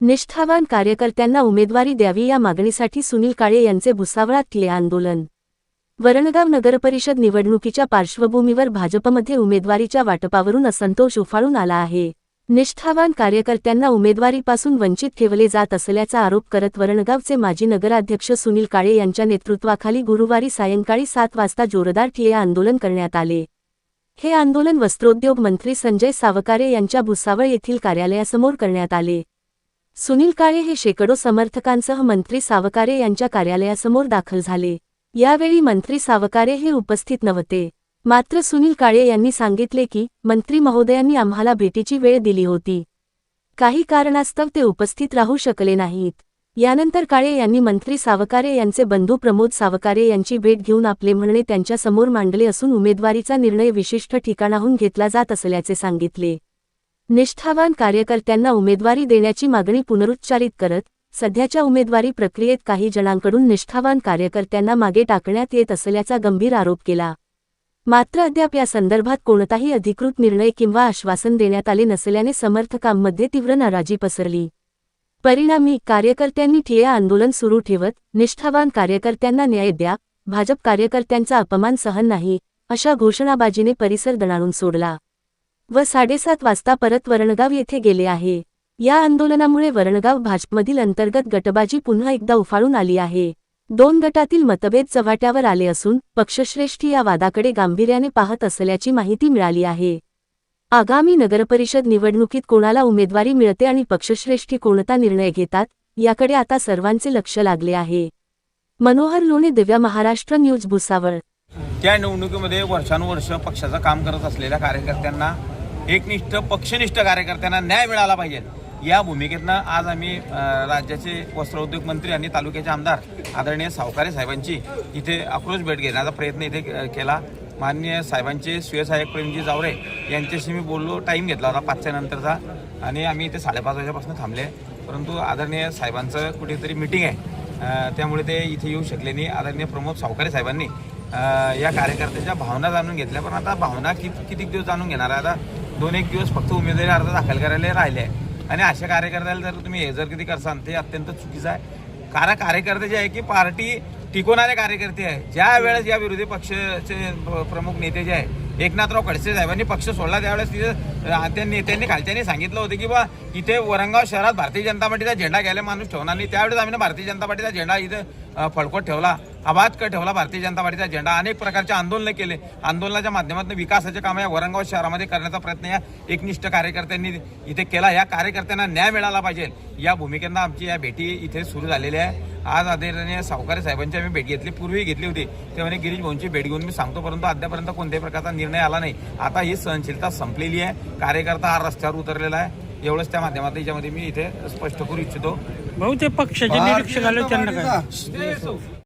निष्ठावान कार्यकर्त्यांना उमेदवारी द्यावी या मागणीसाठी सुनील काळे यांचे भुसावळात केले आंदोलन. वरणगाव नगरपरिषद निवडणुकीच्या पार्श्वभूमीवर भाजपमध्ये उमेदवारीच्या वाटपावरून असंतोष उफाळून आला आहे. निष्ठावान कार्यकर्त्यांना उमेदवारीपासून वंचित ठेवले जात असल्याचा आरोप करत वरणगावचे माजी नगराध्यक्ष सुनील काळे यांच्या नेतृत्वाखाली गुरुवारी सायंकाळी सात वाजता जोरदार ठिय्या आंदोलन करण्यात आले. हे आंदोलन वस्त्रोद्योग मंत्री संजय सावकारे यांच्या भुसावळ येथील कार्यालयासमोर करण्यात आले. सुनील काळे हे शेकडो समर्थकांसह मंत्री सावकारे यांच्या कार्यालयासमोर दाखल झाले. यावेळी मंत्री सावकारे हे उपस्थित नव्हते. मात्र सुनील काळे यांनी सांगितले की मंत्री महोदयांनी आम्हाला भेटीची वेळ दिली होती. काही कारणास्तव ते उपस्थित राहू शकले नाहीत. यानंतर काळे यांनी मंत्री सावकारे यांचे बंधू प्रमोद सावकारे यांची भेट घेऊन आपले म्हणणे त्यांच्यासमोर मांडले असून उमेदवारीचा निर्णय विशिष्ट ठिकाणाहून घेतला जात असल्याचे सांगितले. निष्ठावान कार्यकर्त्यांना उमेदवारी देण्याची मागणी पुनरुच्चारित करत सध्याच्या उमेदवारी प्रक्रियेत काही जणांकडून निष्ठावान कार्यकर्त्यांना मागे टाकण्यात येत असल्याचा गंभीर आरोप केला. मात्र अद्याप या संदर्भात कोणताही अधिकृत निर्णय किंवा आश्वासन देण्यात आले नसल्याने समर्थकांमध्ये तीव्र नाराजी पसरली. परिणामी कार्यकर्त्यांनी ठिय्या आंदोलन सुरू ठेवत निष्ठावान कार्यकर्त्यांना न्याय द्या भाजप कार्यकर्त्यांचा अपमान सहन नाही अशा घोषणाबाजीने परिसर दणाणून सोडला. व साडेसात वाजता परत वरणगाव येथे गेले आहे. या आंदोलनामुळे वरणगाव भाजपमधील अंतर्गत गटबाजी पुन्हा एकदा उफाळून आली आहे. दोन गटातील मतभेद चव्हाट्यावर आले असून पक्षश्रेष्ठी या वादाकडे गांभीर्याने पाहत असल्याची माहिती मिळाली आहे. आगामी नगरपरिषद निवडणुकीत कोणाला उमेदवारी मिळते आणि पक्षश्रेष्ठी कोणता निर्णय घेतात याकडे आता सर्वांचे लक्ष लागले आहे. मनोहर लोणे दिव्या महाराष्ट्र न्यूज भुसावळ. त्या निवडणुकीमध्ये वर्षानुवर्ष पक्षाचं काम करत असलेल्या कार्यकर्त्यांना एकनिष्ठ पक्षनिष्ठ कार्यकर्त्यांना न्याय मिळाला पाहिजे. या भूमिकेतनं आज आम्ही राज्याचे वस्त्रोद्योग मंत्री आणि तालुक्याचे आमदार आदरणीय सावकारे साहेबांची इथे आक्रोश भेट घेण्याचा प्रयत्न इथे केला. माननीय साहेबांचे स्वयंसहाय्यक प्रेमजी जावरे यांच्याशी मी बोललो टाईम घेतला होता पाचच्या नंतरचा आणि आम्ही इथे साडेपाच वाजेपासून थांबले. परंतु आदरणीय साहेबांचं कुठेतरी मिटिंग आहे. त्यामुळे ते इथे येऊ शकले नाही. आदरणीय प्रमोद सावकारे साहेबांनी या कार्यकर्त्याच्या भावना जाणून घेतल्या. पण आता भावना किती किती दिवस जाणून घेणार आहे? आता दोन एक दिवस फक्त उमेदवारी अर्ज दाखल करायला राहिले आहे. आणि अशा कार्यकर्त्याला जर तुम्ही हे जर कधी करसाल ते अत्यंत चुकीचं आहे. कारण कार्यकर्ते जे आहे की पार्टी टिकवणारे कार्यकर्ते आहे. ज्या वेळेस या विरोधी पक्षाचे प्रमुख नेते जे आहे एकनाथराव खडसे साहेबांनी पक्ष सोडला त्यावेळेस तिथे त्या नेत्यांनी खालच्यांनी सांगितलं होतं की बा इथे वरंगाव शहरात भारतीय जनता पार्टीचा झेंडा घ्यायला माणूस ठेवणार नाही. त्यावेळेस आम्ही भारतीय जनता पार्टीचा झेंडा इथं फडकोट ठेवला. आबादकर ठेवला भारतीय जनता पार्टीचा झेंडा. अनेक प्रकारचे आंदोलनं केले. आंदोलनाच्या माध्यमातून विकासाचे काम या वरंगाव शहरामध्ये करण्याचा प्रयत्न या एकनिष्ठ कार्यकर्त्यांनी इथे केला. या कार्यकर्त्यांना न्याय मिळाला पाहिजे. या भूमिकेनं आमची या भेटी इथे सुरू झालेली आहे. आज आदरणीय सावकारे साहेबांची आम्ही भेट घेतली. पूर्वी घेतली होती. तेव्हा गिरीश भाऊंची भेट घेऊन मी सांगतो परंतु अद्यापर्यंत कोणत्याही प्रकारचा निर्णय आला नाही. आता ही सहनशीलता संपलेली आहे. कार्यकर्ता हा रस्त्यावर उतरलेला आहे. एवढंच त्या माध्यमातून याच्यामध्ये मी इथे स्पष्ट करू इच्छितो. भाऊ ते पक्षाचे निरीक्षक आले त्यांना काय?